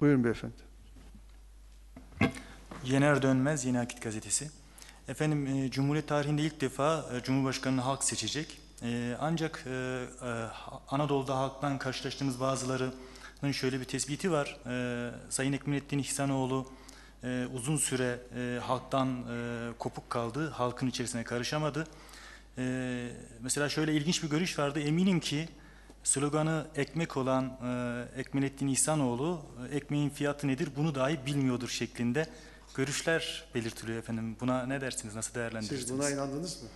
Buyurun beyefendi. Yener Dönmez Yeni Akit Gazetesi. Efendim e, Cumhuriyet tarihinde ilk defa e, Cumhurbaşkanı'nı halk seçecek. E, ancak e, e, Anadolu'da halktan karşılaştığımız bazılarının şöyle bir tespiti var. E, Sayın Ekmelettin İhsanoğlu e, uzun süre e, halktan e, kopuk kaldı, halkın içerisine karışamadı. E, mesela şöyle ilginç bir görüş vardı. Eminim ki sloganı ekmek olan e, Ekmelettin İhsanoğlu e, ekmeğin fiyatı nedir bunu dahi bilmiyordur şeklinde görüşler belirtiliyor efendim. Buna ne dersiniz? Nasıl değerlendirirsiniz? Siz buna inandınız mı?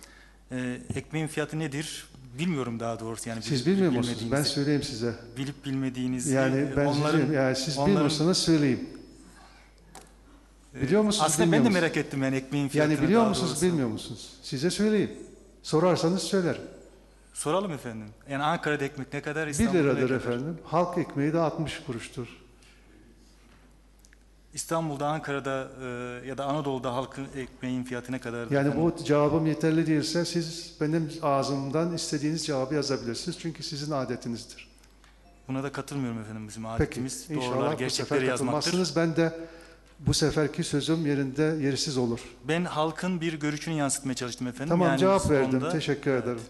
E, ekmeğin fiyatı nedir? Bilmiyorum daha doğrusu yani. Siz bilmiyor musunuz? Ben söyleyeyim size. bilip bilmediğinizi Yani ben onların, söyleyeyim. Yani siz onların- bilmiyorsanız söyleyeyim. e, Biliyor musunuz, Aslında ben de merak ettim yani ekmeğin fiyatını. Yani biliyor musunuz, doğrusu. bilmiyor musunuz? Size söyleyeyim. Sorarsanız söylerim. Soralım efendim. Yani Ankara'da ekmek ne kadar? 1 İstanbul'da ne liradır kadar? efendim. Halk ekmeği de 60 kuruştur. İstanbul'da, Ankara'da e, ya da Anadolu'da halkın ekmeğin fiyatı ne kadar? Yani bu cevabım yeterli değilse siz benim ağzımdan istediğiniz cevabı yazabilirsiniz. Çünkü sizin adetinizdir. Buna da katılmıyorum efendim bizim Peki adetimiz. inşallah Doğrular, bu sefer gerçekleri yazmaktır. Ben de bu seferki sözüm yerinde yersiz olur. Ben halkın bir görüşünü yansıtmaya çalıştım efendim. Tamam Yani cevap verdim. Teşekkür Evet. ederim.